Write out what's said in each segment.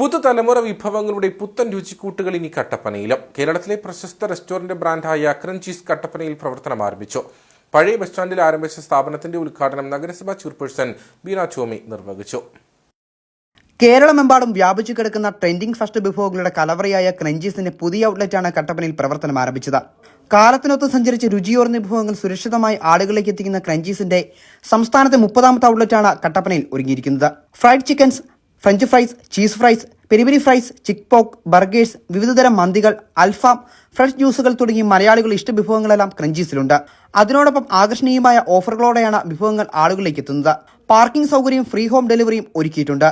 പുതുതലമുറ വിഭവങ്ങളുടെ പുത്തൻ രുചിക്കൂട്ടുകൾ ഇനി കട്ടപ്പനയിലും. കേരളത്തിലെ പ്രശസ്ത റെസ്റ്റോറന്റ് ബ്രാൻഡായ ക്രഞ്ചീസ് കട്ടപ്പനയിൽ പ്രവർത്തനം ആരംഭിച്ചു. പഴയ ബസ് സ്റ്റാൻഡിൽ ആരംഭിച്ച സ്ഥാപനത്തിന്റെ ഉദ്ഘാടനം നഗരസഭാ ചെയർപേഴ്സൺ ബീന ചോമി നിർവഹിച്ചു. കേരളമെമ്പാടും വ്യാപിച്ചു കിടക്കുന്ന ട്രെൻഡിംഗ് ഫസ്റ്റ് വിഭവങ്ങളുടെ കലവറയായ ക്രഞ്ചീസിന്റെ പുതിയ ഔട്ട്ലെറ്റാണ് കട്ടപ്പനയിൽ പ്രവർത്തനം ആരംഭിച്ചത്. കാലത്തിനൊത്ത് സഞ്ചരിച്ച് രുചിയോർന്ന വിഭവങ്ങൾ സുരക്ഷിതമായി ആളുകളിലേക്ക് എത്തിക്കുന്ന ക്രഞ്ചീസിന്റെ സംസ്ഥാനത്തെ മുപ്പതാമത്തെ ഔട്ട്ലെറ്റാണ് കട്ടപ്പനയിൽ ഒരുങ്ങിയിരിക്കുന്നത്. Fried chickens French fries cheese fries peri peri fries chick pock burgers വിവിധതരം മന്തികൾ അൽഫാം ഫ്രഷ് ജ്യൂസുകൾ തുടങ്ങി മലയാളികൾ ഇഷ്ട വിഭവങ്ങളെല്ലാം ക്രഞ്ചീസിലുണ്ട്. അതിനോടൊപ്പം ആകർഷണീയമായ ഓഫറുകളോടെയാണ് വിഭവങ്ങൾ ആളുകളിലേക്ക് എത്തുന്നത്. പാർക്കിംഗ് സൗകര്യം ഫ്രീ ഹോം ഡെലിവറിയും ഒരുക്കിയിട്ടുണ്ട്.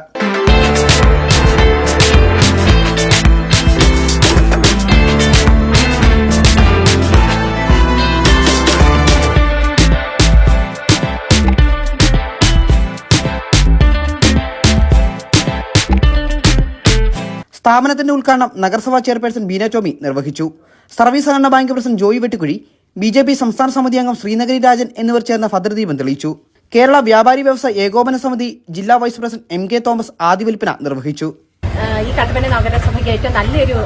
സ്ഥാപനത്തിന്റെ ഉദ്ഘാടനം നഗരസഭാ ചെയർപേഴ്സൺ ബീന ടോമി നിർവഹിച്ചു. സർവീസ് സഹകരണ bank president Joy Vettikuzhi B J P സംസ്ഥാന സമിതി അംഗം ശ്രീനഗരി രാജൻ എന്നിവർ ചേർന്ന ഭദ്രദീപം തെളിയിച്ചു. കേരള വ്യാപാരി വ്യവസായ ഏകോപന സമിതി ജില്ലാ vice president M K Thomas ആദ്യ വിൽപ്പന നിർവഹിച്ചു ഈ കട്ടപ്പന നഗരസഭയ്ക്ക് ഏറ്റവും നല്ലൊരു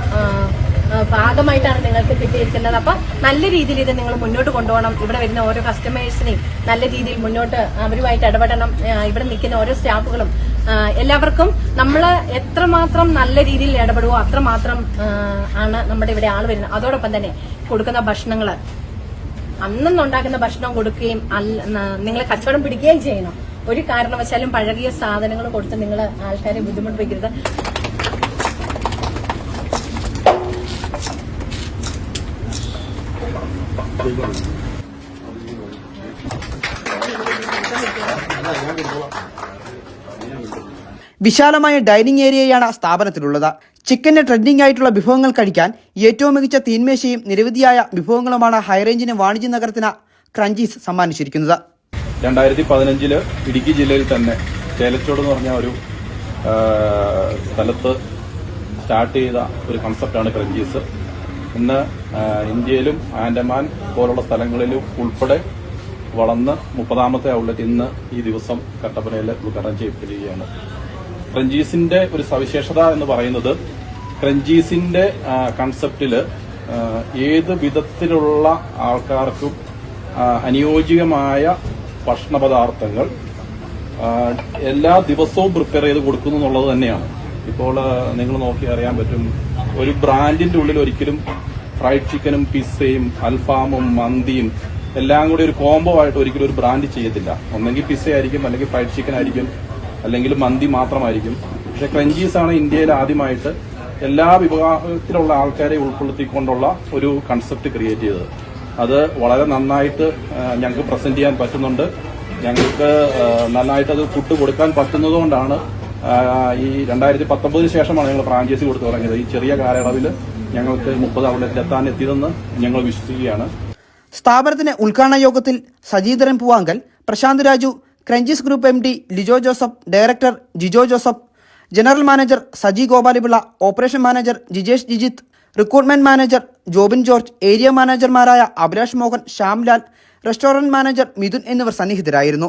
ഭാഗമായിട്ടാണ് നിങ്ങൾക്ക് കിട്ടിയിരിക്കുന്നത്. അപ്പം നല്ല രീതിയിൽ ഇത് നിങ്ങൾ മുന്നോട്ട് കൊണ്ടുപോകണം. ഇവിടെ വരുന്ന ഓരോ കസ്റ്റമേഴ്സിനെയും നല്ല രീതിയിൽ മുന്നോട്ട് അവരുമായിട്ട് ഇടപെടണം. ഇവിടെ നിൽക്കുന്ന ഓരോ സ്റ്റാഫുകളും എല്ലാവർക്കും നമ്മൾ എത്രമാത്രം നല്ല രീതിയിൽ ഇടപെടുവോ അത്രമാത്രം ആണ് നമ്മുടെ ഇവിടെ ആൾ വരുന്നത്. അതോടൊപ്പം തന്നെ കൊടുക്കുന്ന ഭക്ഷണങ്ങൾ അന്നുണ്ടാക്കുന്ന ഭക്ഷണം കൊടുക്കുകയും നിങ്ങൾ കച്ചവടം പിടിക്കുകയും ചെയ്യണം. ഒരു കാരണവശാലും പഴകിയ സാധനങ്ങൾ കൊടുത്ത് നിങ്ങൾ ആൾക്കാരെ ബുദ്ധിമുട്ടിപ്പിക്കരുത്. വിശാലമായ ഡൈനിങ് ഏരിയയാണ് സ്ഥാപനത്തിലുള്ളത്. ചിക്കന്റെ ട്രെൻഡിംഗ് ആയിട്ടുള്ള വിഭവങ്ങൾ കഴിക്കാൻ ഏറ്റവും മികച്ച തീന്മേശയും നിരവധിയായ വിഭവങ്ങളുമാണ് ഹൈറേഞ്ചിന് വാണിജ്യ നഗരത്തിന് ക്രഞ്ചീസ് സമ്മാനിച്ചിരിക്കുന്നത്. രണ്ടായിരത്തി പതിനഞ്ചിൽ ഇടുക്കി ജില്ലയിൽ തന്നെ ചേലച്ചോട് എന്ന് പറഞ്ഞ ഒരു സ്ഥലത്ത് സ്റ്റാർട്ട് ചെയ്ത ഒരു കൺസെപ്റ്റാണ് ക്രഞ്ചീസ് ഇന്ന് ഇന്ത്യയിലും ആൻഡമാൻ പോലുള്ള സ്ഥലങ്ങളിലും ഉൾപ്പെടെ വളർന്ന് മുപ്പതാമത്തെ ഔട്ട്ലെറ്റ് ഇന്ന് ഈ ദിവസം കട്ടപ്പനയിൽ ഉദ്ഘാടനം ചെയ്യപ്പെടുകയാണ്. ക്രഞ്ചീസിന്റെ ഒരു സവിശേഷത എന്ന് പറയുന്നത് ക്രഞ്ചീസിന്റെ കൺസെപ്റ്റിൽ ഏത് വിധത്തിലുള്ള ആൾക്കാർക്കും അനുയോജ്യമായ ഭക്ഷണ പദാർത്ഥങ്ങൾ എല്ലാ ദിവസവും പ്രിപ്പയർ ചെയ്ത് കൊടുക്കുന്നു എന്നുള്ളത് തന്നെയാണ്. ഇപ്പോൾ നിങ്ങൾ നോക്കി അറിയാൻ പറ്റും ഒരു ബ്രാൻഡിന്റെ ഉള്ളിൽ ഒരിക്കലും ഫ്രൈഡ് ചിക്കനും പിസ്സയും അൽഫാമും മന്തിയും എല്ലാം കൂടി ഒരു കോംബോ ആയിട്ട് ഒരിക്കലും ഒരു ബ്രാൻഡ് ചെയ്യത്തില്ല. ഒന്നെങ്കിൽ പിസ്സ ആയിരിക്കും അല്ലെങ്കിൽ ഫ്രൈഡ് ചിക്കൻ ആയിരിക്കും അല്ലെങ്കിൽ മന്തി മാത്രമായിരിക്കും. പക്ഷെ ക്രഞ്ചീസ് ആണ് ഇന്ത്യയിൽ ആദ്യമായിട്ട് എല്ലാ വിഭാഗത്തിലുള്ള ആൾക്കാരെ ഉൾപ്പെടുത്തിക്കൊണ്ടുള്ള ഒരു കൺസെപ്റ്റ് ക്രിയേറ്റ് ചെയ്തത്. അത് വളരെ നന്നായിട്ട് ഞങ്ങൾക്ക് പ്രസന്റ് ചെയ്യാൻ പറ്റുന്നുണ്ട്. ഞങ്ങൾക്ക് നന്നായിട്ട് അത് ഫുഡ് കൊടുക്കാൻ പറ്റുന്നതുകൊണ്ടാണ് ഈ രണ്ടായിരത്തി പത്തൊമ്പതിന് ശേഷമാണ് ഞങ്ങൾ ഫ്രാഞ്ചൈസി കൊടുത്തു തുടങ്ങിയത്. ഈ ചെറിയ കാലയളവിൽ ഞങ്ങൾക്ക് മുപ്പത് ഔട്ട്ലെറ്റിൽ എത്താൻ എത്തിയതെന്ന് ഞങ്ങൾ വിശ്വസിക്കുകയാണ്. സ്ഥാപനത്തിന്റെ ഉദ്ഘാടന യോഗത്തിൽ Sajeendran Poovankal Prasanth Raju Crunchies group M D Lijo Joseph director Jijo Joseph general manager Saji Gopalipillai operation manager Jijesh Jijith recruitment manager Jobin George area മാനേജർമാരായ Abhilash Mohan Shyamlal restaurant manager Mithun എന്നിവർ സന്നിഹിതരായിരുന്നു.